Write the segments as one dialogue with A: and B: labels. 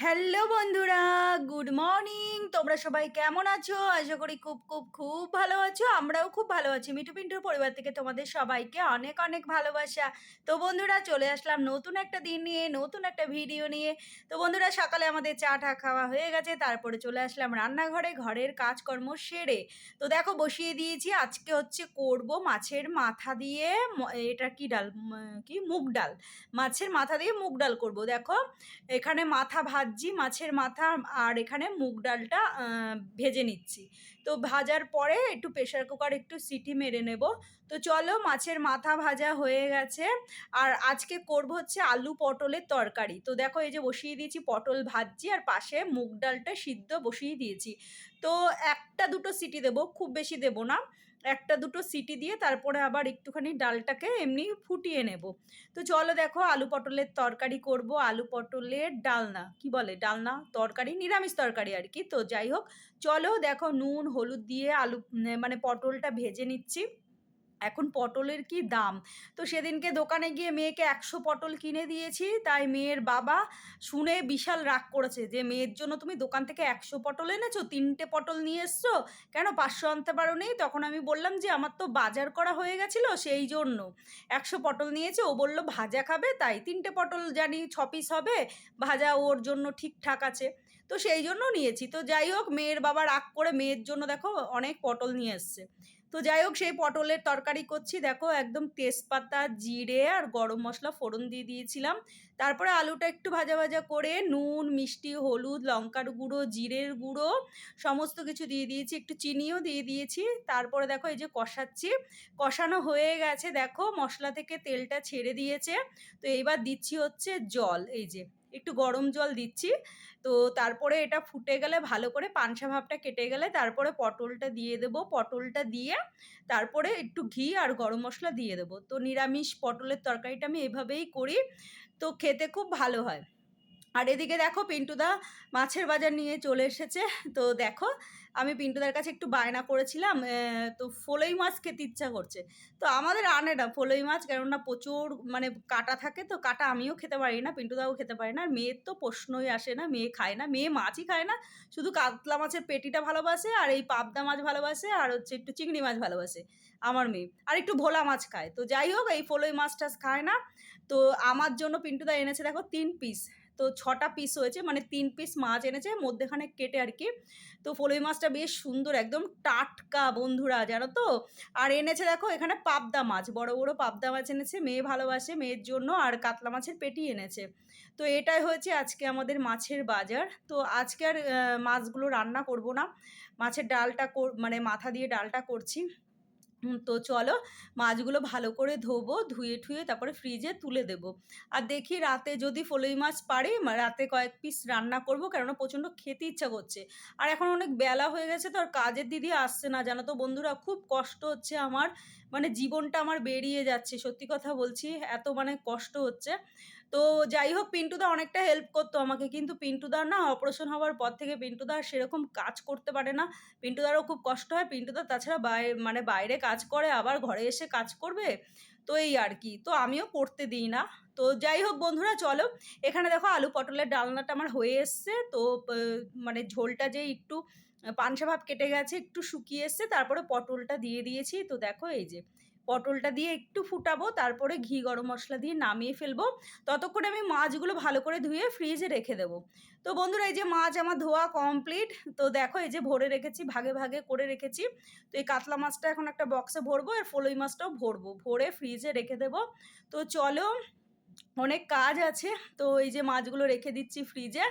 A: Hello বন্ধুরা, good morning. তোমরা সবাই কেমন আছো? আশা করি খুব খুব খুব ভালো আছো। আমরাও খুব ভালো আছি। মিঠু পিন্টুর পরিবার থেকে তোমাদের সবাইকে অনেক অনেক ভালোবাসা। তো বন্ধুরা, চলে আসলাম নতুন একটা দিন নিয়ে, নতুন একটা ভিডিও নিয়ে। তো বন্ধুরা, সকালে আমাদের চা টা খাওয়া হয়ে গেছে। তারপরে চলে আসলাম রান্নাঘরে, ঘরের কাজকর্ম সেরে। তো দেখো, বসিয়ে দিয়েছি। আজকে হচ্ছে করব মাছের মাথা দিয়ে এটা কি ডাল? কি? মুগ ডাল। মাছের মাথা দিয়ে মুগ ডাল করব। দেখো, এখানে মাথা ভাজছি মাছের মাথা আর এখানে মুগ ডালটা ভেজে নিচ্ছি। তো ভাজার পরে একটু প্রেশার কুকার একটু সিটি মেরে নেব। তো চলো মাছের মাথা ভাজা হয়ে গেছে। আর আজকে করব হচ্ছে আলু পটলের তরকারি। তো দেখো এই যে বসিয়ে দিয়েছি পটল ভাজছি আর পাশে মুগ ডালটা সিদ্ধ বসিয়ে দিয়েছি। তো একটা দুটো সিটি দেবো, খুব বেশি দেবো না। একটা দুটো সিটি দিয়ে তারপরে আবার একটুখানি ডালটাকে এমনি ফুটিয়ে নেব। তো চলো দেখো আলু পটলের তরকারি করব, আলু পটলের ডালনা। কি বলে? ডালনা, তরকারি, নিরামিষ তরকারি আর কি। তো যাই হোক, চলো দেখো নুন, হলুদ দিয়ে আলু মানে পটলটা ভেজে নিচ্ছি। এখন পটলের কি দাম? তো সেদিনকে দোকানে গিয়ে মেয়েকে একশো পটল কিনে দিয়েছি, তাই মেয়ের বাবা শুনে বিশাল রাগ করেছে যে, মেয়ের জন্য তুমি দোকান থেকে একশো পটল এনেছো, তিনটে পটল নিয়ে এসছো? কেন পাঁচশো আনতে পারো নেই তখন আমি বললাম যে, আমার তো বাজার করা হয়ে গেছিল সেই জন্য। একশো পটল নিয়েছে, ও বলল, ভাজা খাবে, তাই তিনটে পটল জানি ছ পিস হবে, ভাজা ওর জন্য ঠিকঠাক আছে। তো সেই জন্য নিয়েছি। তো যাই হোক, মেয়ের বাবা রাগ করে মেয়ের জন্য দেখো অনেক পটল নিয়ে এসছে। তো যাই হোক সেই পটলের তরকারি করছি। দেখো, একদম তেজপাতা, জিরে আর গরম মশলা ফোড়ন দিয়ে দিয়েছিলাম। তারপরে আলুটা একটু ভাজা ভাজা করে নুন, মিষ্টি, হলুদ, লঙ্কার গুঁড়ো, জিরের গুঁড়ো সমস্ত কিছু দিয়ে দিয়েছি। একটু চিনিও দিয়ে দিয়েছি। তারপরে দেখো, এই যে কষাচ্ছি। কষানো হয়ে গেছে। দেখো, মশলা থেকে তেলটা ছেড়ে দিয়েছে। তো এইবার দিচ্ছি হচ্ছে জল। এই যে একটু গরম জল দিচ্ছি। তো তারপরে এটা ফুটে গেলে ভালো করে পানসা ভাবটা কেটে গেলে তারপরে পটলটা দিয়ে দেব। পটলটা দিয়ে তারপরে একটু ঘি আর গরম মশলা দিয়ে দেবো। তো নিরামিষ পটলের তরকারিটা আমি এভাবেই করি। তো খেতে খুব ভালো হয়। আর এদিকে দেখো পিন্টুদা মাছের বাজার নিয়ে চলে এসেছে। তো দেখো, আমি পিন্টুদার কাছে একটু বায়না করেছিলাম তো ফলই মাছ খেতে ইচ্ছা করছে। তো আমাদের আনে না ফলই মাছ, কেননা প্রচুর মানে কাটা থাকে, তো কাটা আমিও খেতে পারি না পিন্টুদাও খেতে পারি না। আর মেয়ের তো প্রশ্নই আসে না, মেয়ে খায় না, মেয়ে মাছই খায় না, শুধু কাতলা মাছের পেটিটা ভালোবাসে আর এই পাবদা মাছ ভালোবাসে আর হচ্ছে একটু চিংড়ি মাছ ভালোবাসে, আমার মেয়ে। আর একটু ভোলা মাছ খায়। তো যাই হোক, এই ফলই মাছ টাছ খায় না। তো আমার জন্য পিন্টুদা এনেছে দেখো তিন পিস তো ছটা পিস হয়েছে মানে তিন পিস মাছ এনেছে, মধ্যেখানে কেটে আর কি। তো ফলই মাছটা বেশ সুন্দর, একদম টাটকা বন্ধুরা, জানো তো? আর এনেছে দেখো, এখানে পাবদা মাছ, বড় বড় পাবদা মাছ এনেছে, মেয়ে ভালোবাসে, মেয়ের জন্য, আর কাতলা মাছের পেটি এনেছে। তো এটাই হয়েছে আজকে আমাদের মাছের বাজার। তো আজকে আর মাছগুলো রান্না করব না। মাছের ডালটা মানে মাথা দিয়ে ডালটা করছি। তো চলো মাছগুলো ভালো করে ধোবো, ধুয়ে ঠুয়ে তারপরে ফ্রিজে তুলে দেব। আর দেখি রাতে যদি ফলই মাছ পারি রাতে কয়েক পিস রান্না করব, কেননা প্রচণ্ড খেতে ইচ্ছা করছে। আর এখন অনেক বেলা হয়ে গেছে তো আর কাজের দিদি আসছে না। জানো তো বন্ধুরা, খুব কষ্ট হচ্ছে আমার। মানে জীবনটা আমার বেরিয়ে যাচ্ছে, সত্যি কথা বলছি, এত মানে কষ্ট হচ্ছে। তো যাই হোক পিন্টুদা অনেকটা হেল্প করতো আমাকে। কিন্তু পিন্টুদার না অপারেশন হওয়ার পর থেকে পিন্টুদা সেরকম কাজ করতে পারে না। পিন্টুদারও খুব কষ্ট হয়। পিন্টুদা তাছাড়া বাইরে মানে বাইরে কাজ করে, আবার ঘরে এসে কাজ করবে। তো এই আর কি। তো আমিও করতে দিই না। তো যাই হোক বন্ধুরা, চলো। এখানে দেখো আলু পটলের ডালনাটা আমার হয়ে এসছে। তো মানে ঝোলটা যে একটু পানসা ভাব কেটে গেছে, একটু শুকিয়ে এসছে, তারপরে পটলটা দিয়ে দিয়েছি। তো দেখো এই যে পটলটা দিয়ে একটু ফুটাবো, তারপরে ঘি গরম মশলা দিয়ে নামিয়ে ফেলব। ততক্ষণে আমি মাছগুলো ভালো করে ধুয়ে ফ্রিজে রেখে দেবো। তো বন্ধুরা, এই যে মাছ আমার ধোয়া কমপ্লিট তো দেখো এই যে ভরে রেখেছি, ভাগে ভাগে করে রেখেছি। তো এই কাতলা মাছটা এখন একটা বক্সে ভরবো, আর ফলই মাছটাও ভরবো। ভরে ফ্রিজে রেখে দেবো। তো চলো, অনেক কাজ আছে, তো এই যে মাছগুলো রেখে দিচ্ছি ফ্রিজে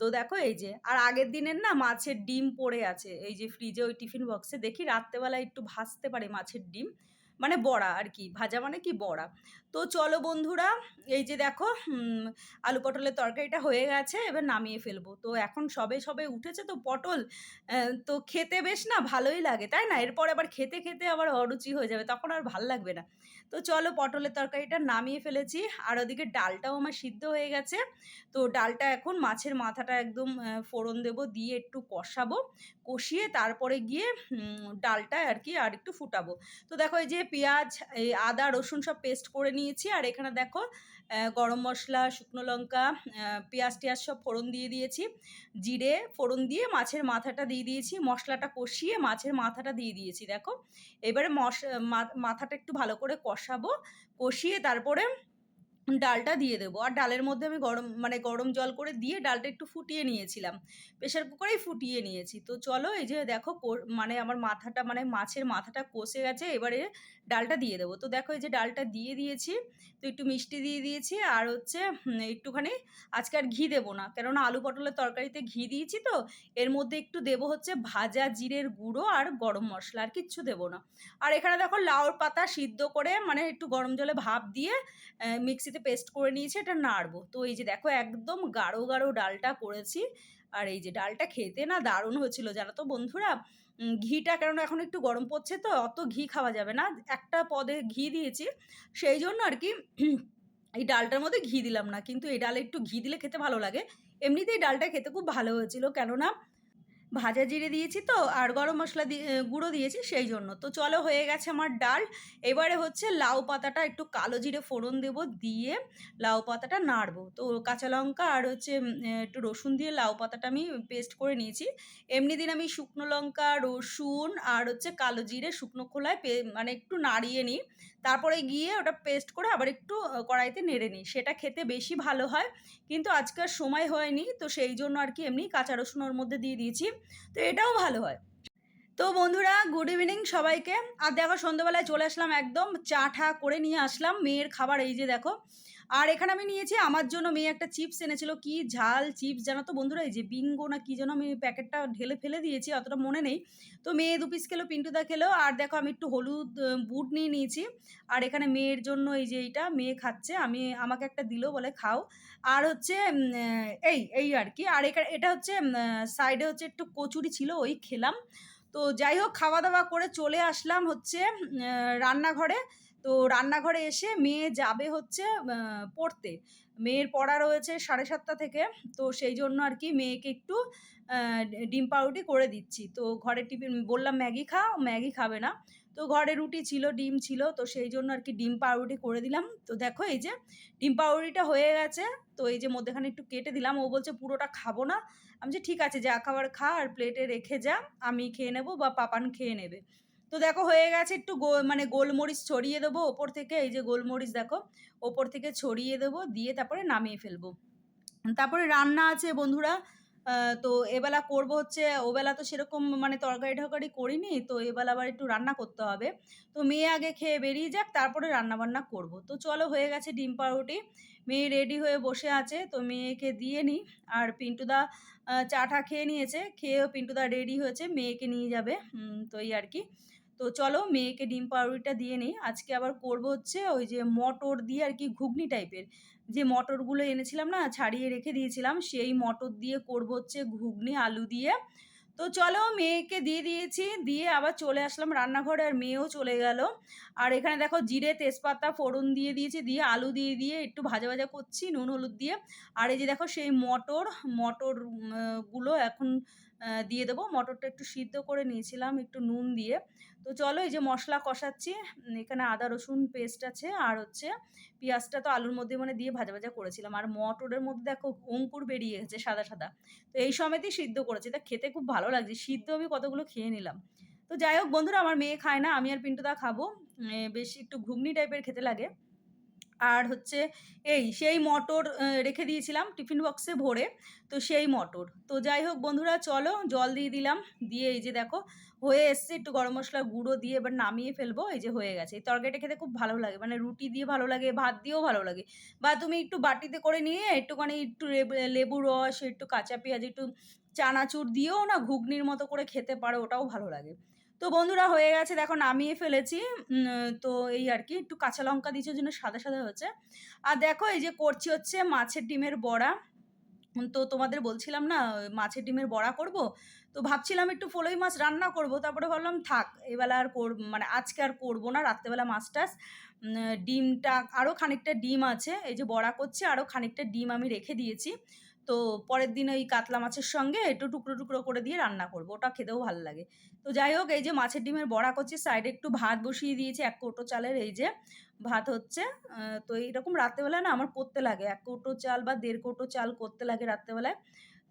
A: তো দেখো এই যে, আর আগের দিনের না মাছের ডিম পড়ে আছে। এই যে ফ্রিজে ওই টিফিন বক্সে দেখি রাত্রেবেলা একটু ভাসতে পারে মাছের ডিম। মানে বড়া আর কি ভাজা মানে কি বড়া। তো চলো বন্ধুরা, এই যে দেখো আলু পটলের তরকারিটা হয়ে গেছে, এবার নামিয়ে ফেলব। তো এখন সবে সবে উঠেছে তো পটল তো খেতে বেশ না ভালোই লাগে, তাই না? এরপর আবার খেতে খেতে আবার অরুচি হয়ে যাবে, তখন আর ভালো লাগবে না। তো চলো পটলের তরকারিটা নামিয়ে ফেলেছি, আর ওদিকে ডালটাও আমার সিদ্ধ হয়ে গেছে। তো ডালটা এখন মাছের মাথাটা একদম ফোড়ন দেবো, দিয়ে একটু কষাবো, কষিয়ে তারপরে গিয়ে ডালটা আর কি আর একটু ফুটাবো। তো দেখো এই যে পেঁয়াজ, এই আদা, রসুন সব পেস্ট করে নিয়েছি। আর এখানে দেখো গরম মশলা, শুকনো লঙ্কা পেঁয়াজ টিয়াজ সব ফোড়ন দিয়ে দিয়েছি। জিরে ফোড়ন দিয়ে মাছের মাথাটা দিয়ে দিয়েছি। মশলাটা কষিয়ে মাছের মাথাটা দিয়ে দিয়েছি, দেখো। এবারে মশ মাথাটা একটু ভালো করে কষাবো। কষিয়ে তারপরে ডালটা দিয়ে দেবো। আর ডালের মধ্যে আমি গরম মানে গরম জল করে দিয়ে ডালটা একটু ফুটিয়ে নিয়েছিলাম। প্রেশার কুকারেই ফুটিয়ে নিয়েছি। তো চলো এই যে দেখো মানে আমার মাথাটা মানে মাছের মাথাটা কষে গেছে এবারে ডালটা দিয়ে দেবো। তো দেখো এই যে ডালটা দিয়ে দিয়েছি তো একটু মিষ্টি দিয়ে দিয়েছি আর হচ্ছে একটুখানি আজকে আর ঘি দেবো না। কেননা আলু পটলের তরকারিতে ঘি দিয়েছি তো এর মধ্যে একটু দেবো হচ্ছে ভাজা জিরের গুঁড়ো আর গরম মশলা আর কিচ্ছু দেবো না। আর এখানে দেখো লাউর পাতা সিদ্ধ করে মানে একটু গরম জলে ভাপ দিয়ে আহ, মিক্সিতে পেস্ট করে নিয়েছি, এটা নাড়বো। তো এই যে দেখো, একদম গাঢ় গাঢ় ডালটা করেছি আর এই যে ডালটা খেতে না দারুণ হয়েছিল, জানো তো বন্ধুরা? ঘিটা কেননা এখন একটু গরম পড়ছে তো, অত ঘি খাওয়া যাবে না। একটা পদে ঘি দিয়েছি, সেই জন্য আর কি এই ডালটার মধ্যে ঘি দিলাম না। কিন্তু এই ডালে একটু ঘি দিলে খেতে ভালো লাগে। এমনিতেই ডালটা খেতে খুব ভালো হয়েছিল। কেননা ভাজা জিরে দিয়েছি তো, আর গরম মশলা দিয়ে গুঁড়ো দিয়েছি সেই জন্য। তো চলো হয়ে গেছে আমার ডাল। এবারে হচ্ছে লাউ পাতাটা একটু কালো জিরে ফোড়ন দেবো, দিয়ে লাউ পাতাটা নাড়বো। তো কাঁচা লঙ্কা আর হচ্ছে একটু রসুন দিয়ে লাউ পাতাটা আমি পেস্ট করে নিয়েছি। এমনি দিন আমি শুকনো লঙ্কা, রসুন আর হচ্ছে কালো জিরে শুকনো খোলায় মানে একটু নাড়িয়ে নিই। তারপরে গিয়ে ওটা পেস্ট করে আবার একটু কড়াইতে নেড়ে নিই। সেটা খেতে বেশি ভালো হয়, কিন্তু আজকাল সময় হয়নি, তো সেই জন্য আর কি এমনি কাঁচা রসুন ওর মধ্যে দিয়ে দিয়েছি। তো এটাও ভালো হয়। তো বন্ধুরা গুড ইভিনিং সবাইকে। আর দেখো সন্ধ্যেবেলায় চলে আসলাম একদম চা ঠা করে নিয়ে আসলাম মেয়ের খাবার, এই যে দেখো। আর এখানে আমি নিয়েছি, আমার জন্য মেয়ে একটা চিপস এনেছিল। কি ঝাল চিপস জানো তো বন্ধুরা, এই যে বিঙ্গো না কি যেন আমি প্যাকেটটা ঢেলে ফেলে দিয়েছি, অতটা মনে নেই। তো মেয়ে দু পিস খেলো, পিন্টুদা খেলো, আর দেখো আমি একটু হলুদ বুট নিয়ে নিয়েছি। আর এখানে মেয়ের জন্য এই যে এইটা, মেয়ে খাচ্ছে, আমি, আমাকে একটা দিলো বলে খাও। আর হচ্ছে এই এই আর কি। আর এটা হচ্ছে সাইডে হচ্ছে একটু কচুরি ছিল, ওই খেলাম। তো যাই হোক খাওয়া দাওয়া করে চলে আসলাম হচ্ছে রান্নাঘরে। তো রান্নাঘরে এসে মেয়ে যাবে হচ্ছে পড়তে। মেয়ের পড়া রয়েছে সাড়ে সাতটা থেকে। তো সেই জন্য আর কি মেয়েকে একটু ডিম পাউরুটি করে দিচ্ছি। তো ঘরে টিফিন, বললাম, ম্যাগি খা ম্যাগি খাবে না। তো ঘরে রুটি ছিল, ডিম ছিল, তো সেই জন্য আর কি ডিম পাউরুটি করে দিলাম। তো দেখো এই যে, ডিম পাউরুটিটা হয়ে গেছে। তো এই যে মধ্যেখানে একটু কেটে দিলাম। ও বলছে, পুরোটা খাব না। আমি যে ঠিক আছে, যা খাবার খা আর প্লেটে রেখে যা, আমি খেয়ে নেব বা পাপান খেয়ে নেবে। তো দেখো হয়ে গেছে, একটু গো- মানে গোলমরিচ ছড়িয়ে দেবো ওপর থেকে, এই যে গোলমরিচ দেখো, ওপর থেকে ছড়িয়ে দেবো, দিয়ে তারপরে নামিয়ে ফেলব। তারপরে রান্না আছে বন্ধুরা তো এবেলা করব হচ্ছে, ওবেলা তো সেরকম মানে তরকারি টরকারি করিনি, তো এবেলা আবার একটু রান্না করতে হবে। তো মেয়ে আগে খেয়ে বেরিয়ে যাক, তারপরে রান্না বান্না করব। তো চলো হয়ে গেছে ডিম পাউরুটি। মেয়ে রেডি হয়ে বসে আছে, তো মেয়েকে দিয়ে নিই আর পিন্টুদা চা টা খেয়ে নিয়েছে, খেয়েও পিন্টুদা রেডি হয়েছে, মেয়েকে নিয়ে যাবে তো এই আর কি। তো চলো মেয়েকে ডিম পাউরুটিটা দিয়ে নিই। আজকে আবার করব হচ্ছে ওই যে মটর দিয়ে আর কি ঘুগনি টাইপের যে মটরগুলো এনেছিলাম না, ছাড়িয়ে রেখে দিয়েছিলাম, সেই মটর দিয়ে করব হচ্ছে ঘুগনি, আলু দিয়ে। তো চলো মেয়েকে দিয়ে দিয়েছি, দিয়ে আবার চলে আসলাম রান্নাঘরে আর মেয়েও চলে গেল। আর এখানে দেখো জিরে, তেজপাতা, ফোড়ন দিয়ে দিয়েছি, দিয়ে আলু দিয়ে দিয়ে একটু ভাজা ভাজা করছি, নুন, হলুদ দিয়ে। আর এই যে দেখো সেই মটর মটরগুলো এখন দিয়ে দেবো। মটরটা একটু সিদ্ধ করে নিয়েছিলাম একটু নুন দিয়ে। তো চলো এই যে মশলা কষাচ্ছি এখানে আদা, রসুন পেস্ট আছে, আর হচ্ছে পেঁয়াজটা তো আলুর মধ্যে মানে দিয়ে ভাজা ভাজা করেছিলাম। আর মটরের মধ্যে দেখো অঙ্কুর বেরিয়ে গেছে সাদা সাদা। তো এই সময়তেই সিদ্ধ করেছি। তা খেতে খুব ভালো লাগছে। সিদ্ধ আমি কতগুলো খেয়ে নিলাম। তো যাই হোক বন্ধুরা, আমার মেয়ে খায় না, আমি আর পিন্টুদা খাব। বেশি একটু ঘুগনি টাইপের খেতে লাগে। আর হচ্ছে এই সেই মটর রেখে দিয়েছিলাম টিফিন বক্সে ভরে, তো সেই মটর। তো যাই হোক বন্ধুরা, চলো জল দিয়ে দিলাম। দিয়ে এই যে দেখো, হয়ে এসছে, একটু গরম মশলা গুঁড়ো দিয়ে এবার নামিয়ে ফেলব, এই যে হয়ে গেছে। এই তরকারিটা খেতে খুব ভালো লাগে মানে রুটি দিয়ে ভালো লাগে, ভাত দিয়েও ভালো লাগে। বা তুমি একটু বাটিতে করে নিয়ে একটুখানি একটু লেবু- রস, একটু কাঁচা পেঁয়াজ, একটু চানাচুর দিয়েও না ঘুগনির মতো করে খেতে পারো, ওটাও ভালো লাগে। তো বন্ধুরা হয়ে গেছে, দেখো নামিয়ে ফেলেছি। তো এই আর কি, একটু কাঁচা লঙ্কা দিয়েছে জন্য সাদা সাদা হয়েছে। আর দেখো এই যে করছি হচ্ছে মাছের ডিমের বড়া। তো তোমাদের বলছিলাম না, মাছের ডিমের বড়া করব? তো ভাবছিলাম একটু ফলই মাছ রান্না করব, তারপরে ভাবলাম থাক এবেলা আর কর মানে আজকে আর করব না, রাত্রেবেলা মাছ টাছ। ডিমটা আরও খানিকটা ডিম আছে, এই যে বড়া করছি আরও খানিকটা ডিম আমি রেখে দিয়েছি। তো পরের দিন ওই কাতলা মাছের সঙ্গে একটু টুকরো টুকরো করে দিয়ে রান্না করব, ওটা খেতেও ভালো লাগে। তো যাই হোক, এই যে মাছের ডিমের বড়া করছি সাইডে একটু ভাত বসিয়ে দিয়েছি, এক কৌটো চালের, এই যে ভাত হচ্ছে। তো এইরকম রাত্রেবেলা না আমার করতে লাগে, এক কৌটো চাল বা দেড় কৌটো চাল করতে লাগে রাত্রেবেলায়।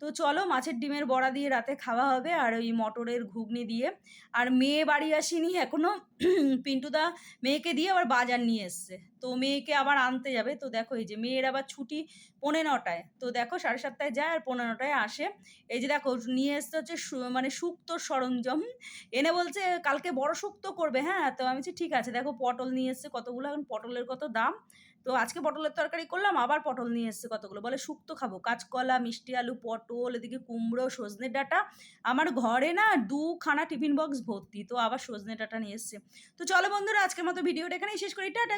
A: তো চলো মাছের ডিমের বড়া দিয়ে রাতে খাওয়া হবে আর ওই মটরের ঘুগনি দিয়ে। আর মেয়ে বাড়ি আসেনি এখনও। পিন্টুদা মেয়েকে দিয়ে আবার বাজার নিয়ে এসছে। তো মেয়েকে আবার আনতে যাবে। তো দেখো এই যে মেয়ের আবার ছুটি পৌনে নটায় তো দেখো সাড়ে সাতটায় যায় আর পৌনে নটায় আসে। এই যে দেখো নিয়ে এসছে হচ্ছে মানে শুক্তোর সরঞ্জাম। এনে বলছে কালকে বড় শুক্তো করবে হ্যাঁ? তো আমি ঠিক আছে, দেখো পটল নিয়ে এসছে কতগুলো, এখন পটলের কত দাম? তো আজকে পটলের তরকারি করলাম, আবার পটল নিয়ে এসছে কতগুলো? বলে, শুক্তো খাব। কাঁচকলা, মিষ্টি আলু, পটল, এদিকে কুমড়ো, সজনে ডাটা। আমার ঘরে না দুখানা টিফিন বক্স ভর্তি, তো আবার সজনে ডাটা নিয়ে এসছে। তো চলো বন্ধুরা, আজকের মতো ভিডিওটা এখানেই শেষ করি। টাটা!